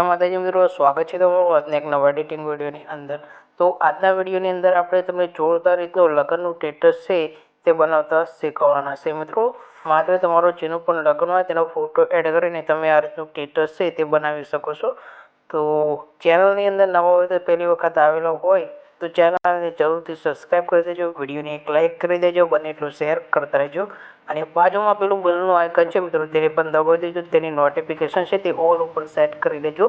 માતાજી મિત્રો, સ્વાગત છે તમારું એક નવા એડિટિંગ વિડીયોની અંદર. તો આજના વિડીયોની અંદર આપણે તમને જોરદાર રીતનું લગ્નનું સ્ટેટસ છે તે બનાવતા શીખવાના છે મિત્રો. માત્ર તમારો જેનો પણ લગ્ન હોય તેનો ફોટો એડ કરીને તમે આ રીતનું સ્ટેટસ છે તે બનાવી શકો છો. તો ચેનલની અંદર નવા હોય તો પહેલી વખત આવેલો હોય તો ચેનલને જરૂરથી સબસ્ક્રાઈબ કરી દેજો વિડીયોને એક લાઇક કરી દેજો, બને એટલું શેર કરતા રહેજો. અને બાજુમાં પેલું બલનું આઇકન છે, મિત્રો, તેને પણ દબાવી દેજો, તેની નોટિફિકેશન છે તે ઓલ ઉપર સેટ કરી દેજો.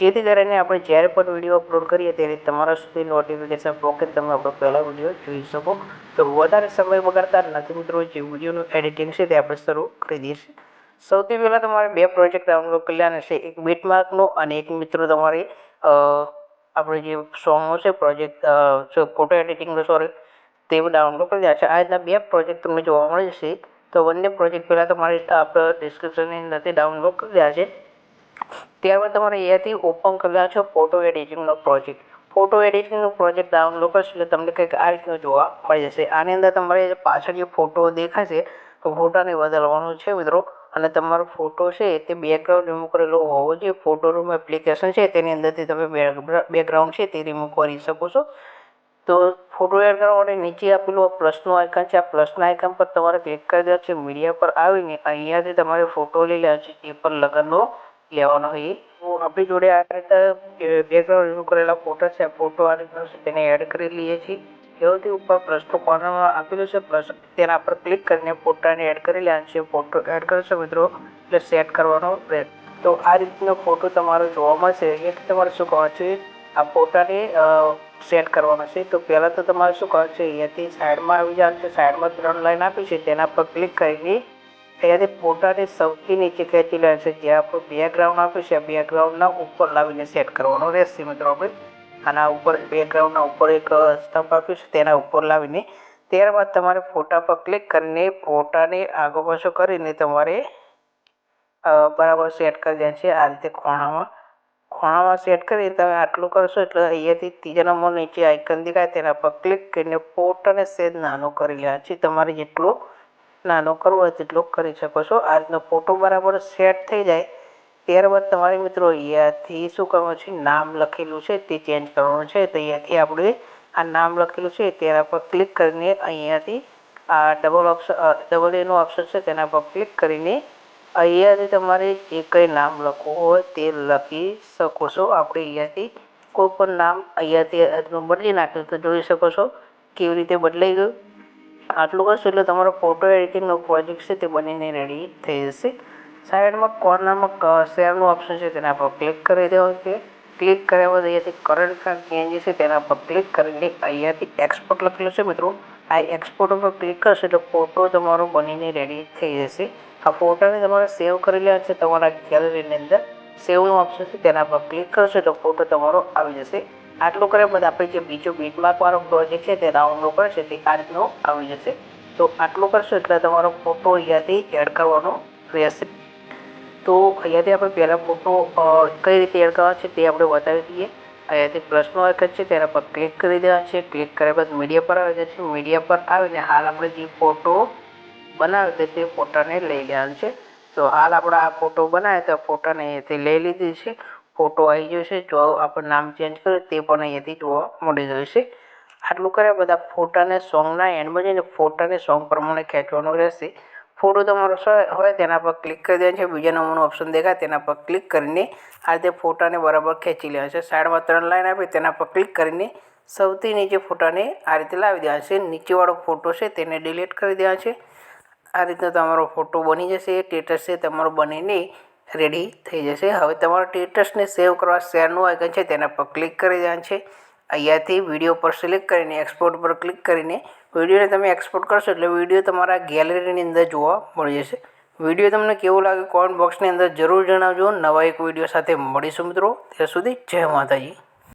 જેથી કરીને આપણે જ્યારે પણ વીડિયો અપલોડ કરીએ ત્યારે તમારા સુધી નોટિફિકેશન પહોંચે તમે આપણો પહેલો વીડિયો જોઈ શકો. તો વધારે સમય બગાડતા નથી, મિત્રો, જે વિડીયોનું એડિટિંગ છે તે આપણે શરૂ કરી દઈશું. સૌથી પહેલાં તમારે બે પ્રોજેક્ટ ડાઉનલોડ કરી લેવાના છે, એક બીટમાર્કનો અને એક મિત્રો તમારે આપણે જે સોંગો છે પ્રોજેક્ટ ફોટો એડિટિંગનો સોરી તે ડાઉનલોડ કરી દેવા છે. આ રીતના બે પ્રોજેક્ટ તમને જોવા મળે છે. તો બંને પ્રોજેક્ટ પહેલાં તમારે આપણે ડિસ્ક્રિપ્શનની અંદરથી ડાઉનલોડ કરી દેવા છે. ત્યારબાદ તમારે અહીંયાથી ઓપન કરી દેવા છે ફોટો એડિટિંગનો પ્રોજેક્ટ ફોટો એડિટિંગનો પ્રોજેક્ટ ડાઉનલોડ કરશો એટલે તમને કંઈક આ રીતનું જોવા મળી જશે. આની અંદર તમારે પાછળ જે ફોટો દેખાશે તો ફોટાને બદલવાનો છે મિત્રો. અને તમારો ફોટો છે તે બેકગ્રાઉન્ડ રિમૂવ કરેલો હોવો જોઈએ. ફોટો રૂમ એપ્લિકેશન છે, તેની અંદરથી તમે બેકગ્રાઉન્ડ છે તે રિમૂવ કરી શકો છો. તો ફોટો એડ કરવા માટે નીચે આપેલું પ્લસનું આઇકન છે. આ પ્લસના આઇકન પર તમારે ક્લિક કરી દેવા છે. મીડિયા પર આવીને અહીંયાથી તમારે ફોટો લઈ લેવા છે. તે પર લગ્નનો લેવાનો હોય તો આપણી જોડે આ રીતે બેકગ્રાઉન્ડ રિમૂવ કરેલા ફોટો છે. ફોટો આ રીતનો છે. તેને એડ કરી લઈએ છીએ. સૌથી ઉપર પ્રશ્નો કોર્નરમાં આપેલું છે. પ્રશ્ન તેના પર ક્લિક કરીને ફોટાને એડ કરી લેવાનું છે ફોટો એડ કરશો મિત્રો, એટલે સેટ કરવાનો પ્રયત્ન. તો આ રીતનો ફોટો તમારો જોવા મળશે. એ તમારે શું કરવાનું છે? આ ફોટાને સેટ કરવાનો છે. તો પહેલાં તો તમારે શું કરવાનું છે? અહીંયાથી સાઈડમાં આવી જવાનું છે. સાઈડમાં ત્રણ લાઈન આપી છે. તેના પર ક્લિક કરીને અહીંયાથી ફોટાને સૌથી નીચે ખેંચી લેવાનું છે. જ્યાં આપણું બેકગ્રાઉન્ડ આપ્યું છે. બેકગ્રાઉન્ડના ઉપર લાવીને સેટ કરવાનો રહેશે મિત્રો આપણે. આના ઉપર બેકગ્રાઉન્ડના ઉપર એક સ્તંભ આપ્યું છે, તેના ઉપર લાવીને ત્યારબાદ તમારે ફોટા પર ક્લિક કરીને ફોટાને આગો પાછો કરીને તમારે બરાબર સેટ કરી દે છે. આ રીતે ખૂણામાં ખૂણામાં સેટ કરી તમે આટલું કરશો એટલે અહીંયાથી ત્રીજા નંબર નીચે આઇકન દેખાય, તેના પર ક્લિક કરીને ફોટાને સેજ નાનો કરી લેવા છે. તમારે જેટલો નાનો કરવો હોય તેટલો કરી શકો છો. આ રીતનો ફોટો બરાબર સેટ થઈ જાય. ત્યારબાદ તમારે મિત્રો અહીંયાથી શું કરવાનું છે? નામ લખેલું છે, તે ચેન્જ કરવાનું છે. તો અહીંયાથી આપણે આ નામ લખેલું છે, તેના પર ક્લિક કરીને અહીંયાથી આ ડબલ ઓપ્શન ડબલ એનું ઓપ્શન છે, તેના પર ક્લિક કરીને અહીંયાથી તમારે જે કંઈ નામ લખવું હોય તે લખી શકો છો. આપણે અહીંયાથી કોઈ પણ નામ અહીંયાથી બદલી નાખ્યું તો જોઈ શકો છો કેવી રીતે બદલાઈ ગયું. આટલું કરશો એટલે તમારો ફોટો એડિટિંગનો પ્રોજેક્ટ છે, તે બનીને રેડી થઈ જશે. સાઈડમાં કોર્નરમાં શેરનું ઓપ્શન છે તેના પર ક્લિક કરી દેવાનું છે. ક્લિક કર્યા બાદ અહીંયાથી કરંટ કાર્ડ પીએનજી છે તેના પર ક્લિક કરીને અહીંયાથી એક્સપોર્ટ લખેલું છે મિત્રો. આ એક્સપોર્ટ ઉપર ક્લિક કરશો એટલે ફોટો તમારો બનીને રેડી થઈ જશે. આ ફોટાને તમારે સેવ કરી લેવા છે તમારા ગેલેરીની અંદર. સેવનું ઓપ્શન છે તેના પર ક્લિક કરશો એટલે ફોટો તમારો આવી જશે. આટલું કર્યા બાદ આપણે જે બીજો બીટમાર્કવાળો પ્રોજેક્ટ છે તે ડાઉનલોડ કરશે તે આ રીતનો આવી જશે. તો આટલું કરશો એટલે તમારો ફોટો અહીંયાથી એડ કરવાનો રહેશે. તો અહીંયાથી આપણે પહેલાં ફોટો કઈ રીતે એડ કરવા છે તે આપણે બતાવી દઈએ. અહીંયાથી પ્લસનો આઇકન છે, તેના પર ક્લિક કરી દેવા છે. ક્લિક કર્યા બાદ મીડિયા પર આવી છે. મીડિયા પર આવીને હાલ આપણે જે ફોટો બનાવ્યો તે ફોટાને લઈ લેવાનો છે. તો હાલ આપણે આ ફોટો બનાવ્યો તો ફોટાને અહીંયાથી લઈ લીધી છે. ફોટો આવી ગયો છે. જો આપણે નામ ચેન્જ કર્યું તે પણ અહીંયાથી જોવા મળી છે. આટલું કર્યા બધા ફોટાને સોંગના એન્ડમાં જઈને ફોટાને સોંગ પ્રમાણે ખેંચવાનું રહેશે. ફોટો તમારો હોય તેના પર ક્લિક કરી દેવાનું છે. બીજા નંબરનું ઓપ્શન દેખાય તેના પર ક્લિક કરીને આ રીતે ફોટાને બરાબર ખેંચી લેવાનું છે. સાઈડમાં ત્રણ લાઈન આપી તેના પર ક્લિક કરીને સૌથી નીચે ફોટાને આ રીતે લાવી દેવાનો છે. નીચેવાળો ફોટો છે તેને ડિલીટ કરી દેવાનો છે. આ રીતનો તમારો ફોટો બની જશે. એ સ્ટેટસ છે તમારો બનીને રેડી થઈ જશે. હવે તમારો ટેટસને સેવ કરવા શેરનું આઇકન છે તેના પર ક્લિક કરી દેવાનું છે. અહીંયાથી વીડિયો પર સિલેક્ટ કરીને એક્સપોર્ટ પર ક્લિક કરીને વિડીયોને તમે એક્સપોર્ટ કરશો એટલે વીડિયો તમારા ગેલેરીની અંદર જોવા મળી જશે. વીડિયો તમને કેવો લાગે કોમેન્ટ બોક્સની અંદર જરૂર જણાવજો. નવા એક વીડિયો સાથે મળીશું મિત્રો. ત્યાં સુધી જય માતાજી.